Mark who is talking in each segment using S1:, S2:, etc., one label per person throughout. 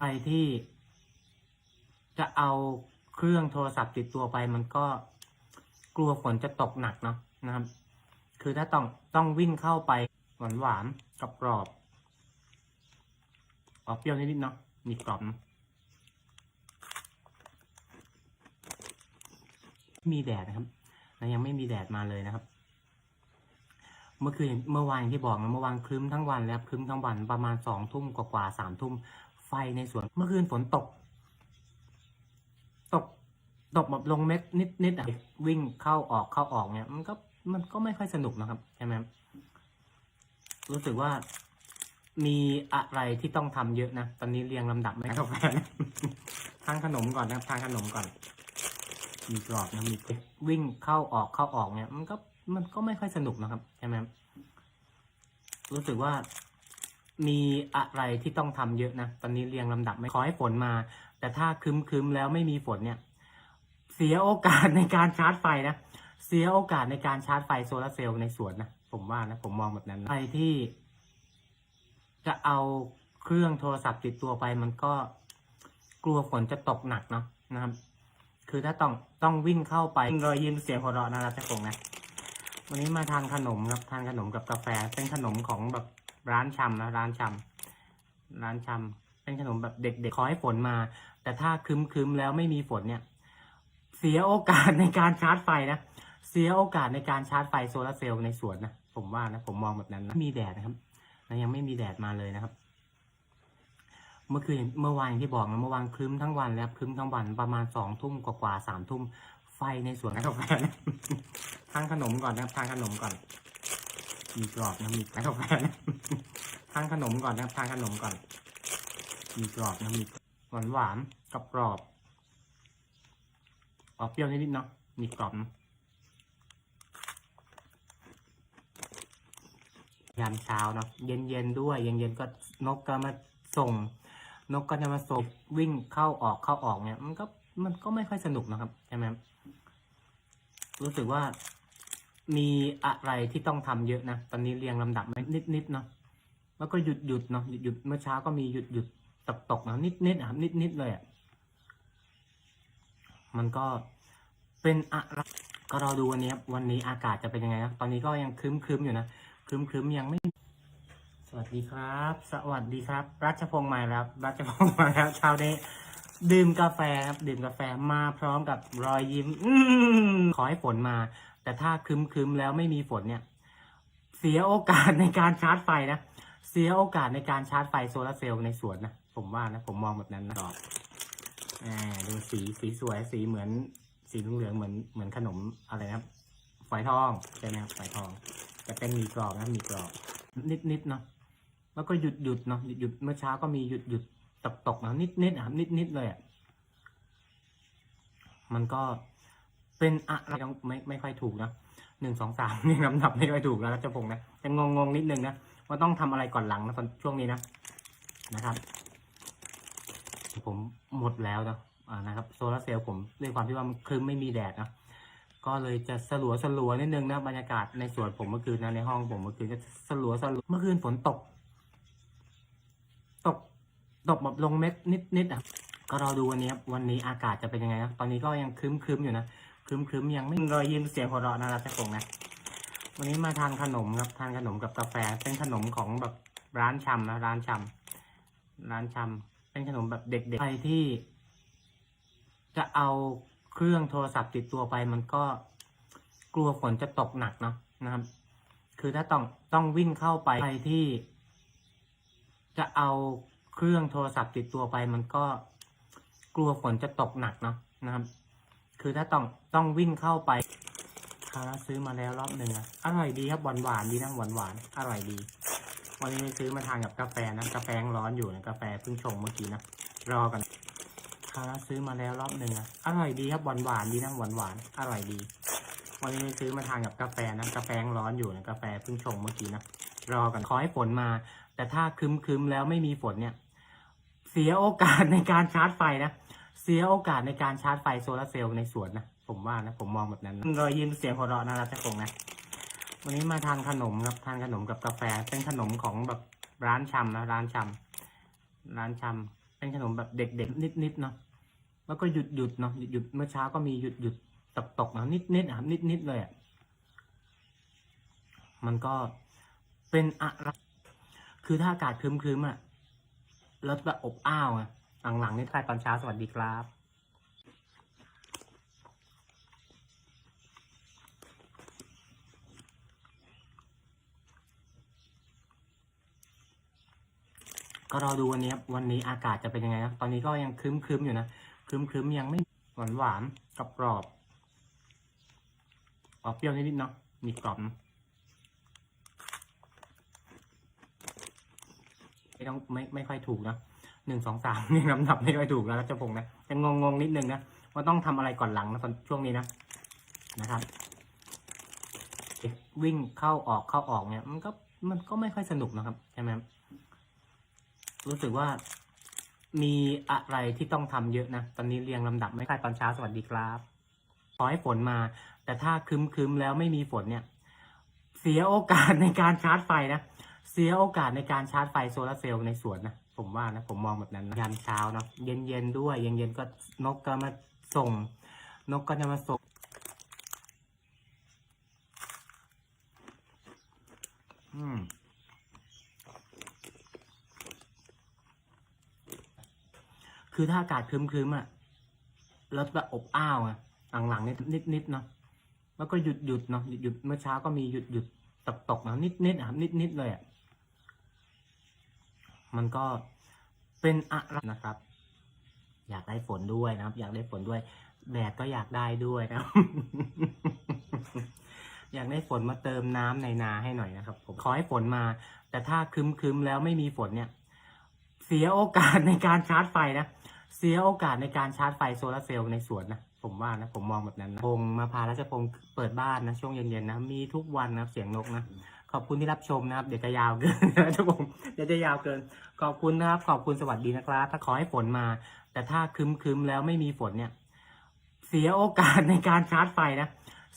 S1: ใครที่จะเอาเครื่องโทรศัพท์ติดตัวไป มันก็กลัวฝนจะตกหนักเนาะนะครับ คือถ้าต้องต้องวิ่งเข้าไปหวานหวานกับกรอบออกเปรี้ยวนิดๆเนาะมีกรอบนะมีแดดนะครับนะยังไม่มีแดดมาเลยนะครับ เมื่อคืนเมื่อวานอย่างที่บอกนะเมื่อวานครึ้มทั้งวันแล้วครึ้มทั้งวันประมาณสองทุ่มกว่าๆสามทุ่ม ไฟในสวน เมื่อคืนฝนตก ตก ตกแบบลงเม็ดนิดนิดอะวิ่งเข้าออกเข้าออกเนี่ย มันก็มันก็ไม่ค่อยสนุกนะครับใช่ไหมรู้สึกว่ามีอะไรที่ต้องทำเยอะนะ ตอนนี้เรียงลำดับไม่กาแฟทานขนมก่อนนะครับทานขนมก่อน มีกรอบนะมีวิ่งเข้าออกเข้าออกเนี่ย มันก็มันก็ไม่ค่อยสนุกนะครับใช่ไหมรู้สึกว่า มีอะไรที่ต้องทำเยอะนะ ตอนนี้เรียงลำดับไม่ขอให้ฝนมา แต่ถ้าคึมคึมๆแล้วไม่มีฝนเนี่ย เสียโอกาสในการชาร์จไฟนะ เสียโอกาสในการชาร์จไฟโซลาเซลล์ในสวนนะ ผมว่านะ ผมมองแบบนั้นนะใครที่ จะเอาเครื่องโทรศัพท์ติดตัวไป มันก็กลัวฝนจะตกหนักเนาะนะครับ คือถ้าต้องต้องวิ่งเข้าไปรอยยิ้มเสียงหัวเราะน่ารักจังนะวันนี้มาทานขนมครับ ทานขนมกับกาแฟ เป็นขนมของแบบ ร้านชำนะร้านชำร้านชำเป็นขนมแบบเด็กๆขอให้ฝนมา แต่ถ้าครึมๆแล้วไม่มีฝนเนี่ย เสียโอกาสในการชาร์จไฟนะเสียโอกาสในการชาร์จไฟโซลาร์เซลล์ในสวนนะผมว่านะผมมองแบบนั้นนะมีแดดนะครับนะยังไม่มีแดดมาเลยนะครับ เมื่อคืนเมื่อวานอย่างที่บอกนะเมื่อวานครึ้มทั้งวันแล้วครึ้มทั้งวันประมาณสองทุ่มกว่าๆสามทุ่มไฟในสวนกาแฟนทานขนมก่อนนะครับทานขนมก่อน มีกรอบนะมีกาแฟทานขนมก่อนนะครับทานขนมก่อน มีกรอบนะมีหวานหวานกับกรอบออกเปรี้ยวนิดๆเนาะมีกรอบนะยามเช้าเนาะเย็นๆด้วย เย็นๆก็นกก็มาส่ง นกก็จะมาส่งวิ่งเข้าออกเข้าออกเนี่ย มันก็มันก็ไม่ค่อยสนุกนะครับใช่ไหมรู้สึกว่า มีอะไรที่ต้องทำเยอะนะ ตอนนี้เรียงลำดับไม่นิดนิดๆเนาะแล้วก็หยุดหยุดเนาะหยุดหยุดเมื่อเช้าก็มีหยุดหยุดตกตกนะนิดนิดๆอะนิดนิดๆเลยอะมันก็เป็นอะไรก็รอดูวันนี้ครับวันนี้อากาศจะเป็นยังไงนะตอนนี้ก็ยังครึ้มครึมๆอยู่นะครึ้มครึมๆยังไม่ สวัสดีครับ สวัสดีครับ รัชพงศ์มาแล้วรัชพงศ์มาแล้วเช้านี้ดื่มกาแฟครับดื่มกาแฟมาพร้อมกับรอยยิ้มอืมขอให้ฝนมา แต่ถ้าครึมคึมๆแล้วไม่มีฝนเนี่ย เสียโอกาสในการชาร์จไฟนะ เสียโอกาสในการชาร์จไฟโซลาเซลล์ในสวนนะ ผมว่านะ ผมมองแบบนั้นนะอ่าดูสีสีสวยสีเหมือน สีเหลืองเหมือนเหมือนขนมอะไรนะครับฝอยทองใช่ไหมครับฝอยทองจะเป็นมีกรอบนะมีกรอบนิดๆเนาะแล้วก็หยุดหยุดเนาะหยุดหยุดเมื่อเช้าก็มีหยุดหยุดตกตกนะนิดๆอะนิดๆเลยอะมันก็ เป็นอะไรต้องไม่ไม่ค่อยถูกนะหนึ่งสองสามนี่ลำดับไม่ค่อยถูกแล้วนะเจ้าพงนะจะงงงนิดนึงนะว่าต้องทำอะไรก่อนหลังนะตอนช่วงนี้นะนะครับ ผมหมดแล้วนะอ่านะครับโซลาร์เซลล์ผมด้วยความที่ว่ามันครึ้มไม่มีแดดนะก็เลยจะสลัวสลัวนิดนึงนะบรรยากาศในสวนผมเมื่อคืนนะในห้องผมเมื่อคืนจะสลัวสลัวเมื่อคืนฝนตก ตกตกแบบลงเม็ดนิดนิดอะก็รอดูวันนี้ครับวันนี้อากาศจะเป็นยังไงนะตอนนี้ก็ยังครึ้มครึมอยู่นะ ครึ้มครึมๆยังไม่รอยยิ้มเสียงหัวเราะน่ารักจังนะ วันนี้มาทานขนมครับทานขนมกับกาแฟเป็นขนมของแบบร้านชำนะร้านชำร้านชำเป็นขนมแบบเด็กๆใครที่ จะเอาเครื่องโทรศัพท์ติดตัวไป มันก็กลัวฝนจะตกหนักเนาะนะครับ คือถ้าต้องต้องวิ่งเข้าไปใครที่ จะเอาเครื่องโทรศัพท์ติดตัวไป มันก็กลัวฝนจะตกหนักเนาะนะครับ คือถ้าต้องต้องวิ่งเข้าไปคาราซื้อมาแล้วรอบหนึ่งอะอร่อยดีครับหวานหวานดีนะหวานหวานอร่อยดี วันนี้ซื้อมาทานกับกาแฟนะกาแฟร้อนอยู่นะกาแฟเพิ่งชงเมื่อกี้นะรอกันคาราซื้อมาแล้วรอบหนึ่งอะอร่อยดีครับหวานหวานดีนะหวานหวานอร่อยดี วันนี้ซื้อมาทานกับกาแฟนะกาแฟร้อนอยู่นะกาแฟเพิ่งชงเมื่อกี้นะรอกันขอให้ฝนมา แต่ถ้าคึมคึมแล้วไม่มีฝนเนี่ย เสียโอกาสในการชาร์จไฟนะ สียโอกาสในการชาร์จไฟโซลาร์เซลล์ในสวนนะ ผมว่านะ ผมมองแบบนั้นนะรอยยิ้มเสียงหัวเราะน่ารักจังนะ วันนี้มาทานขนมครับ ทานขนมกับกาแฟ เป็นขนมของแบบร้านชำนะ ร้านชำร้านชำเป็นขนมแบบเด็กๆนิดๆเนาะ แล้วก็หยุดหยุดเนาะ หยุดหยุดเมื่อเช้าก็มีหยุดหยุดตกตกๆนะนิดๆนะครับนิดๆเลยอะ มันก็เป็นอะไร คือถ้าอากาศครึ้มๆอะ แล้วแบบอบอ้าวอะ หลังๆนี่ใครตอนเช้าสวัสดีครับก็รอดูวันนี้ครับวันนี้อากาศจะเป็นยังไงนะตอนนี้ก็ยังครึ้มครึ้มๆอยู่นะครึ้มครึ้มๆยังไม่หวานหวานกรอบกรอบๆออกเปรี้ยวนิดๆเนาะมีกรอบนะไม่ต้องไม่ไม่ค่อยถูกนะ หนึ่งสองสามนี่ลำดับไม่ค่อยถูกแล้วรัชพงศ์นะจะงงงนิดนึงนะว่าต้องทำอะไรก่อนหลังนะตอนช่วงนี้นะนะครับวิ่งเข้าออกเข้าออกเนี่ย มันก็มันก็ไม่ค่อยสนุกนะครับใช่ไหมรู้สึกว่ามีอะไรที่ต้องทำเยอะนะ ตอนนี้เรียงลำดับไม่ค่อยตอนเช้าสวัสดีครับขอให้ฝนมา แต่ถ้าครึมคึมๆแล้วไม่มีฝนเนี่ย เสียโอกาสในการชาร์จไฟนะเสียโอกาสในการชาร์จไฟโซลาเซลล์ในสวนนะ ผมว่านะผมมองแบบนั้นนะยามเช้าเนาะเย็นๆด้วย เย็นๆก็นกก็มาส่ง นกก็จะมาส่งอืมคือถ้าอากาศครึ้มๆอะแล้วแบบอบอ้าวอะหลังๆนี่นิดเนาะแล้วก็หยุดหยุดเนาะหยุดหยุดเมื่อเช้าก็มีหยุดหยุดตกตกๆนะนิดๆนะครับนิดๆเลยอะ มันก็เป็นอะไรนะครับ อยากได้ฝนด้วยนะครับ อยากได้ฝนด้วยแดดก็อยากได้ด้วยนะครับอยากได้ฝนมาเติมน้ำในนาให้หน่อยนะครับ ผมขอให้ฝนมา แต่ถ้าครึ้มๆแล้วไม่มีฝนเนี่ย เสียโอกาสในการชาร์จไฟนะเสียโอกาสในการชาร์จไฟโซลาเซลล์ในสวนนะผมว่านะผมมองแบบนั้นนะพงมาพาราชพงศ์เปิดบ้านนะช่วงเย็นๆนะมีทุกวันนะเสียงนกนะ ขอบคุณที่รับชมนะครับ เดี๋ยวจะยาวเกินนะทุกผมเดี๋ยวจะยาวเกิน ขอบคุณนะครับ ขอบคุณสวัสดีนะครับ ถ้าขอให้ฝนมา แต่ถ้าครึ้มแล้วไม่มีฝนเนี่ย เสียโอกาสในการชาร์จไฟนะ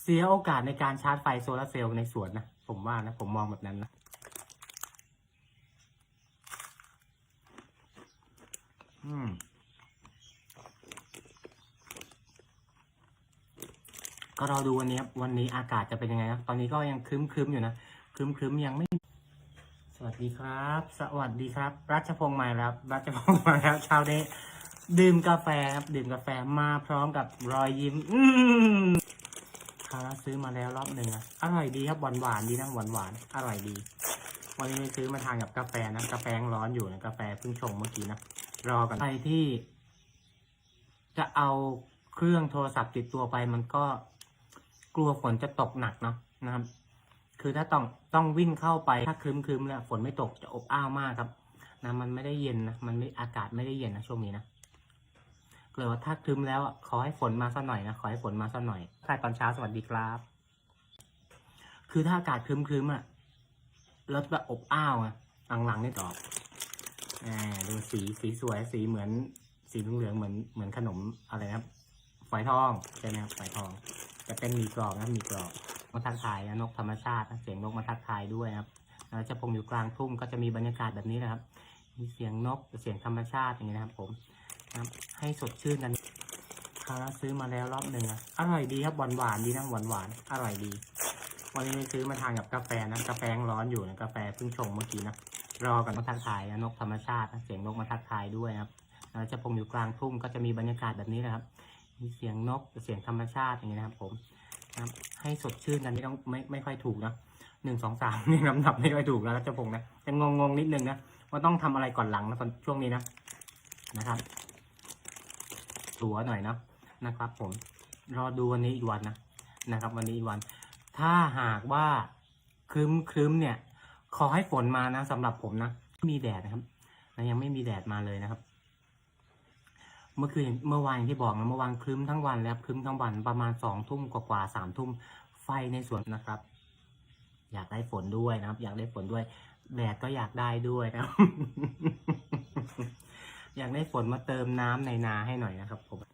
S1: เสียโอกาสในการชาร์จไฟโซลาเซลล์ในสวนนะ ผมว่านะ ผมมองแบบนั้นนะอืมก็รอดูวันนี้ครับวันนี้อากาศจะเป็นยังไงนะตอนนี้ก็ยังครึ้มครึ้มๆอยู่นะ ครึมครึมๆยังไม่ สวัสดีครับ สวัสดีครับ รัชพงศ์มาแล้ว รัชพงศ์มาแล้วเช้านี้ดื่มกาแฟครับ ดื่มกาแฟมาพร้อมกับรอยยิ้ม อืมคราซื้อมาแล้วรอบหนึ่งอะอร่อยดีครับหวานหวานดีนะหวานหวานอร่อยดี วันนี้ซื้อมาทานกับกาแฟนะ กาแฟร้อนอยู่นะ กาแฟเพิ่งชงเมื่อกี้นะ รอกันใครที่ จะเอาเครื่องโทรศัพท์ติดตัวไปมันก็กลัวฝนจะตกหนักเนาะนะครับ คือถ้าต้องต้องวิ่งเข้าไปถ้าครึ้มครึมๆแล้วฝนไม่ตกจะอบอ้าวมากครับนะมันไม่ได้เย็นนะมันไม่อากาศไม่ได้เย็นนะช่วงนี้นะเกิดว่าถ้าครึ้มแล้วอะขอให้ฝนมาสักหน่อยนะขอให้ฝนมาสักหน่อยใครตอนเช้าสวัสดีครับ คือถ้าอากาศครึ้มครึมๆอะแล้วแบบอบอ้าวอะหลังๆนี่ตอบอ่าดูสีสีสวยสีเหมือน สีเหลืองเหมือนเหมือนขนมอะไรนะครับฝอยทองใช่ไหมครับฝอยทองจะเป็นมีกรอบนะมีกรอบ มาทักทายนะนกธรรมชาติเสียงนกมาทักทายด้วยนะครับแล้วจะพงอยู่กลางทุ่งก็จะมีบรรยากาศแบบนี้นะครับ มีเสียงนกเสียงธรรมชาติอย่างนี้นะครับ ผมนะให้สดชื่นกันคราวแล้ซื้อมาแล้วรอบหนึ่งอะอร่อยดีครับหวานหวานดีนะหวานหวานอร่อยดี วันนี้ซื้อมาทานกับกาแฟนะกาแฟร้อนอยู่นะกาแฟเพิ่งชงเมื่อกี้นะรอกันมาทักทายนะนกธรรมชาติเสียงนกมาทักทายด้วยนะครับเราจะพงอยู่กลางทุ่งก็จะมีบรรยากาศแบบนี้นะครับ มีเสียงนกเสียงธรรมชาติอย่างนี้นะครับ ผม นะให้สดชื่นกันไม่ต้องไม่ไม่ค่อยถูกนะหนึ่งสองสามนี่ลำดับไม่ค่อยถูกแล้วรัชพงนะจะงงงนิดนึงนะว่าต้องทำอะไรก่อนหลังนะตอนช่วงนี้นะนะครับตัวหน่อยนะนะครับ ผมรอดูวันนี้อีกวันนะนะครับ วันนี้อีกวัน ถ้าหากว่าครึ้มครึ้มเนี่ย ขอให้ฝนมานะสำหรับผมนะไม่มีแดดนะครับนะยังไม่มีแดดมาเลยนะครับ เมื่อคืนเมื่อวานอย่างที่บอกนะเมื่อวานคลึ้มทั้งวันแล้วคลึ้มทั้งวันประมาณสองทุ่มกว่าสามทุ่มไฟในสวนนะครับ อยากได้ฝนด้วยนะครับ อยากได้ฝนด้วยแดดก็อยากได้ด้วยนะอยากได้ฝนมาเติมน้ำในนาให้หน่อยนะครับผม